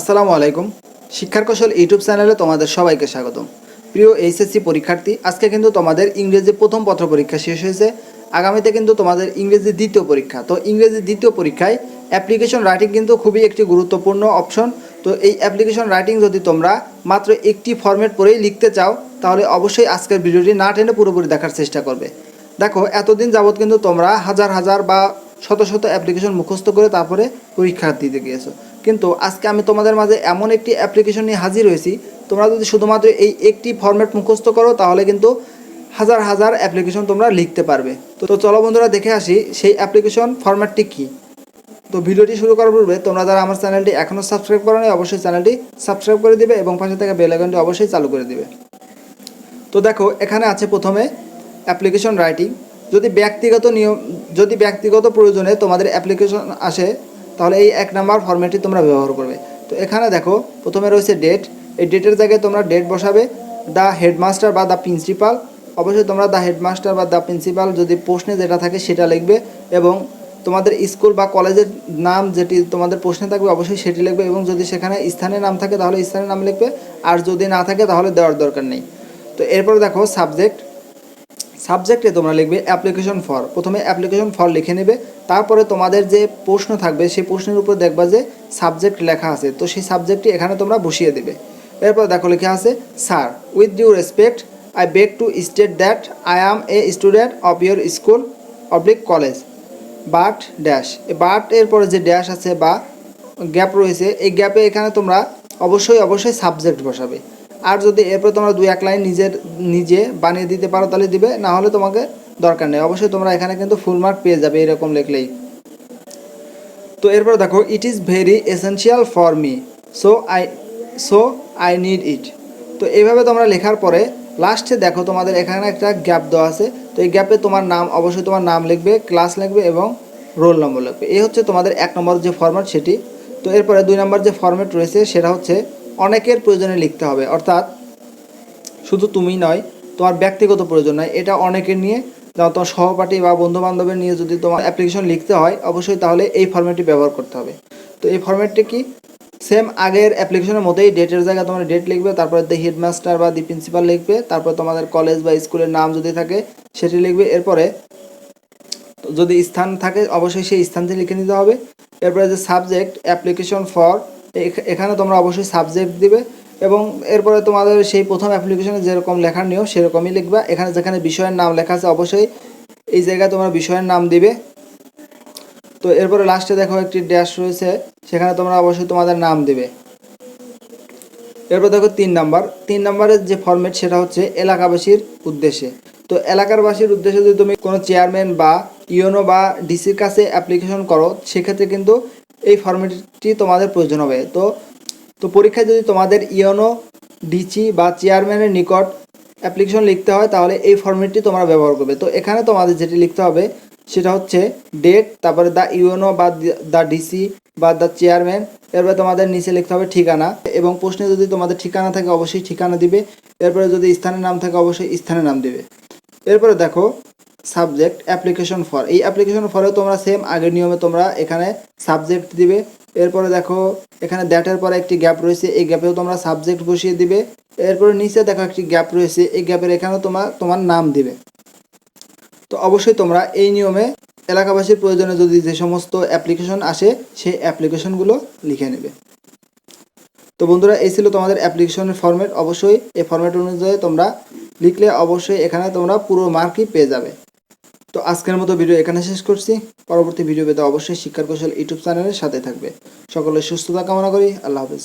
আসসালামু আলাইকুম। শিক্ষার কৌশল ইউটিউব চ্যানেলে তোমাদের সবাইকে স্বাগতম। প্রিয় এইচএসসি পরীক্ষার্থী, আজকে কিন্তু তোমাদের ইংরেজি প্রথম পত্র পরীক্ষা শেষ হয়েছে। আগামীতে কিন্তু তোমাদের ইংরেজি দ্বিতীয় পরীক্ষা। তো ইংরেজি দ্বিতীয় পরীক্ষায় অ্যাপ্লিকেশন রাইটিং কিন্তু খুবই একটি গুরুত্বপূর্ণ অপশন তো এই অ্যাপ্লিকেশন রাইটিং যদি তোমরা মাত্র একটি ফরম্যাট পরেই লিখতে চাও, তাহলে অবশ্যই আজকের ভিডিওটি না টেনে পুরোপুরি দেখার চেষ্টা করবে। দেখো, এতদিন যাবৎ কিন্তু তোমরা হাজার হাজার বা শত শত অ্যাপ্লিকেশন মুখস্থ করে তারপরে পরীক্ষা দিতে গিয়েছো। কিন্তু আজকে আমি তোমাদের মাঝে এমন একটি অ্যাপ্লিকেশন নিয়ে হাজির হয়েছি। তোমরা যদি শুধুমাত্র এই একটি ফরম্যাট মুখস্থ করো, তাহলে কিন্তু হাজার হাজার অ্যাপ্লিকেশন তোমরা লিখতে পারবে। তো তো চলো বন্ধুরা দেখে আসি সেই অ্যাপ্লিকেশন ফর্ম্যাটটি কী। তো ভিডিওটি শুরু করার পূর্বে তোমরা যারা আমার চ্যানেলটি এখনও সাবস্ক্রাইব করো অবশ্যই চ্যানেলটি সাবস্ক্রাইব করে দিবে এবং পাশে থাকা বেল আইকনটি অবশ্যই চালু করে দিবে। তো দেখো, এখানে আছে প্রথমে অ্যাপ্লিকেশন রাইটিং যদি ব্যক্তিগত নিয়ম যদি ব্যক্তিগত প্রয়োজনে তোমাদের অ্যাপ্লিকেশন আসে তাহলে এই এক নাম্বার ফরম্যাটটি তোমরা ব্যবহার করবে। তো এখানে দেখো, প্রথমে রয়েছে ডেট এই ডেটের জায়গায় তোমরা ডেট বসাবে। দ্য হেডমাস্টার বা দ্য প্রিন্সিপাল অবশ্যই তোমরা দ্য হেডমাস্টার বা দ্য প্রিন্সিপাল যদি প্রশ্নে যেটা থাকে সেটা লিখবে এবং তোমাদের স্কুল বা কলেজের নাম যেটি তোমাদের প্রশ্নে থাকবে অবশ্যই সেটি লিখবে এবং যদি সেখানে স্থানের নাম থাকে তাহলে স্থানের নাম লিখবে। আর যদি না থাকে তাহলে দেওয়ার দরকার নেই। তো এরপর দেখো সাবজেক্ট সাবজেক্টে তোমরা লিখবে অ্যাপ্লিকেশন ফর প্রথমে অ্যাপ্লিকেশন ফর লিখে নেবে, তারপরে তোমাদের যে প্রশ্ন থাকবে, সেই প্রশ্নের উপর দেখবা যে সাবজেক্ট লেখা আছে। তো সেই সাবজেক্টটি এখানে তোমরা বসিয়ে দেবে। এরপর দেখো লেখা আছে sir with due respect I beg to state that I am a student of your school oblique college but dash but এর পরে যে ড্যাশ আছে বা গ্যাপ রয়েছে, এই গ্যাপে এখানে তোমরা অবশ্যই অবশ্যই সাবজেক্ট বসাবে। আর যদি এরপর তোমরা দুই এক লাইন নিজের, নিজে বানিয়ে দিতে পারো তাহলে দিবে, না হলে তোমাকে দরকার নেই। অবশ্যই তোমরা এখানে কিন্তু ফুল মার্ক পেয়ে যাবে এরকম লিখলেই। তো এরপর দেখো it is very essential for me so I so I need it তো এইভাবে তোমরা লেখার পরে লাস্টে দেখো তোমাদের এখানে একটা গ্যাপ দেওয়া আছে। তো এই গ্যাপে তোমার নাম, অবশ্যই তোমার নাম লিখবে ক্লাস লিখবে এবং রোল নম্বর লিখবে। এই হচ্ছে তোমাদের এক নম্বর যে ফরম্যাট সেটি। তো এরপরে দুই নম্বর যে ফরম্যাট রয়েছে সেটা হচ্ছে অনেকের প্রয়োজনে লিখতে হবে। অর্থাৎ শুধু তুমি নয়, তোমার ব্যক্তিগত প্রয়োজন নয়। এটা অনেকের নিয়ে, যেমন তোমার সহপাঠী বা বন্ধু বান্ধবের নিয়ে যদি তোমার অ্যাপ্লিকেশন লিখতে হয়, অবশ্যই তাহলে এই ফর্মেটটি ব্যবহার করতে হবে। তো এই ফর্মেটটি কি? সেম আগের অ্যাপ্লিকেশনের মতোই ডেটের জায়গায় তোমার ডেট লিখবে, তারপরে দি হেডমাস্টার বা দি প্রিন্সিপাল লিখবে, তারপরে তোমাদের কলেজ বা স্কুলের নাম যদি থাকে, সেটি লিখবে। এরপরে যদি স্থান থাকে, অবশ্যই সেই স্থানটি লিখে নিতে হবে। এরপরে যে সাবজেক্ট অ্যাপ্লিকেশন ফর এখানে তোমরা অবশ্যই সাবজেক্ট দিবে এবং এরপরে তোমাদের সেই প্রথম অ্যাপ্লিকেশনে যেরকম লেখার নিয়ম সেরকমই লিখবা। এখানে যেখানে বিষয়ের নাম লেখা আছে অবশ্যই এই জায়গায় তোমরা বিষয়ের নাম দিবে। তো এরপরে লাস্টে দেখো একটি ড্যাশ রয়েছে, সেখানে তোমরা অবশ্যই তোমাদের নাম দিবে। এরপর দেখো তিন নাম্বার, তিন নাম্বারের যে ফরম্যাট সেটা হচ্ছে এলাকাবাসীর উদ্দেশ্যে। তো এলাকারবাসীর উদ্দেশ্যে যদি তুমি কোনো চেয়ারম্যান বা ইওনো বা ডিসির কাছে অ্যাপ্লিকেশন করো, সেক্ষেত্রে কিন্তু এই ফর্মেটটি তোমাদের প্রয়োজন হবে। তো তো পরীক্ষায় যদি তোমাদের ইওনো ডিসি বা চেয়ারম্যানের নিকট অ্যাপ্লিকেশন লিখতে হয়, তাহলে এই ফর্মেটটি তোমরা ব্যবহার করবে। তো এখানে তোমাদের যেটি লিখতে হবে, সেটা হচ্ছে ডেট তারপরে দ্য ইউনো বা দ্য ডিসি বা দ্য চেয়ারম্যান এরপরে তোমাদের নিচে লিখতে হবে ঠিকানা, এবং প্রশ্নে যদি তোমাদের ঠিকানা থাকে, অবশ্যই ঠিকানা দিবে। এরপরে যদি স্থানের নাম থাকে, অবশ্যই স্থানের নাম দিবে। এরপরে দেখো সাবজেক্ট অ্যাপ্লিকেশন ফর এই অ্যাপ্লিকেশন ফরে তোমরা সেম আগের নিয়মে তোমরা এখানে সাবজেক্ট দিবে। এরপরে দেখো, এখানে দ্যাটের পরে একটি গ্যাপ রয়েছে। এই গ্যাপেও তোমরা সাবজেক্ট বসিয়ে দিবে। এরপরে নিচে দেখো একটি গ্যাপ রয়েছে। এই গ্যাপের এখানেও তোমার তোমার নাম দিবে। তো অবশ্যই তোমরা এই নিয়মে এলাকাবাসীর প্রয়োজনে যদি যে সমস্ত অ্যাপ্লিকেশন আসে, সেই অ্যাপ্লিকেশনগুলো লিখে নেবে। তো বন্ধুরা, এই ছিল তোমাদের অ্যাপ্লিকেশনের ফর্মেট অবশ্যই এই ফর্মেট অনুযায়ী তোমরা লিখলে অবশ্যই এখানে তোমরা পুরো মার্কই পেয়ে যাবে। তো আজকের মতো ভিডিও এখানে শেষ করছি। পরবর্তী ভিডিও পেতে অবশ্যই শিক্ষার কৌশল ইউটিউব চ্যানেলের সাথে থাকবে। সকলে সুস্থতা কামনা করি। আল্লাহ হাফেজ।